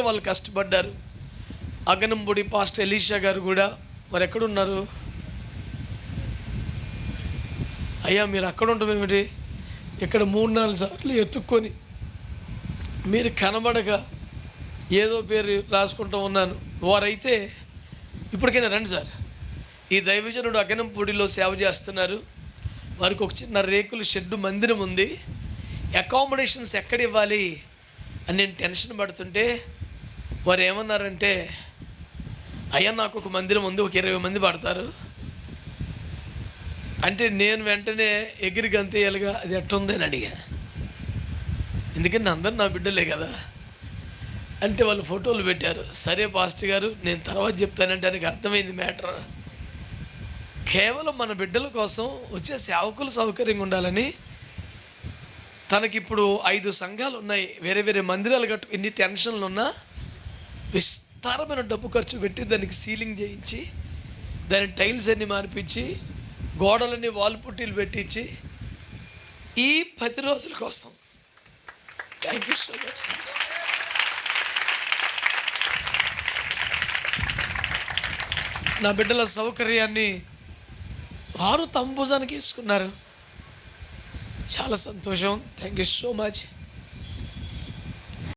వాళ్ళు కష్టపడ్డారు. అగనంబుడి pastor Elisha గారు కూడా మరి ఎక్కడున్నారు అయ్యా మీరు అక్కడ ఉండడం ఏమిటి ఇక్కడ మూడు నాలుగు సార్లు ఎత్తుక్కొని మీరు కనబడక ఏదో పేరు రాసుకుంటూ ఉన్నాను. వారైతే ఇప్పటికైనా రండి సార్. ఈ దైవజనుడు అగనంపూడిలో సేవ చేస్తున్నారు. వారికి ఒక చిన్న రేకుల షెడ్డు మందిరం ఉంది. అకామిడేషన్స్ ఎక్కడ ఇవ్వాలి అని నేను టెన్షన్ పడుతుంటే వారు ఏమన్నారంటే అయ్యా నాకు ఒక మందిరం ఉంది ఒక ఇరవై మంది పడతారు. అంటే నేను వెంటనే ఎగిరి గంతేయాలిగా అది ఎట్టుంది అని అడిగా. ఎందుకంటే అందరు నా బిడ్డలే కదా. అంటే వాళ్ళు ఫోటోలు పెట్టారు. సరే పాస్టర్ గారు నేను తర్వాత చెప్తానంటే దానికి అర్థమైంది మ్యాటర్. కేవలం మన బిడ్డల కోసం వచ్చే సేవకులు సౌకర్యంగా ఉండాలని తనకిప్పుడు ఐదు సంఘాలు ఉన్నాయి వేరే వేరే మందిరాలు కట్టు ఎన్ని టెన్షన్లు ఉన్నా విస్తారమైన డబ్బు ఖర్చు పెట్టి దానికి సీలింగ్ చేయించి దాని టైల్స్ అన్ని మార్పించి గోడలన్నీ వాల్ పుట్టీలు పెట్టించి ఈ పది రోజుల కోసం. థ్యాంక్ యూ సో మచ్ నా బిడ్డల సౌకర్యాన్ని వారు తంబుజానికి వేసుకున్నారు. చాలా సంతోషం. Thank you so much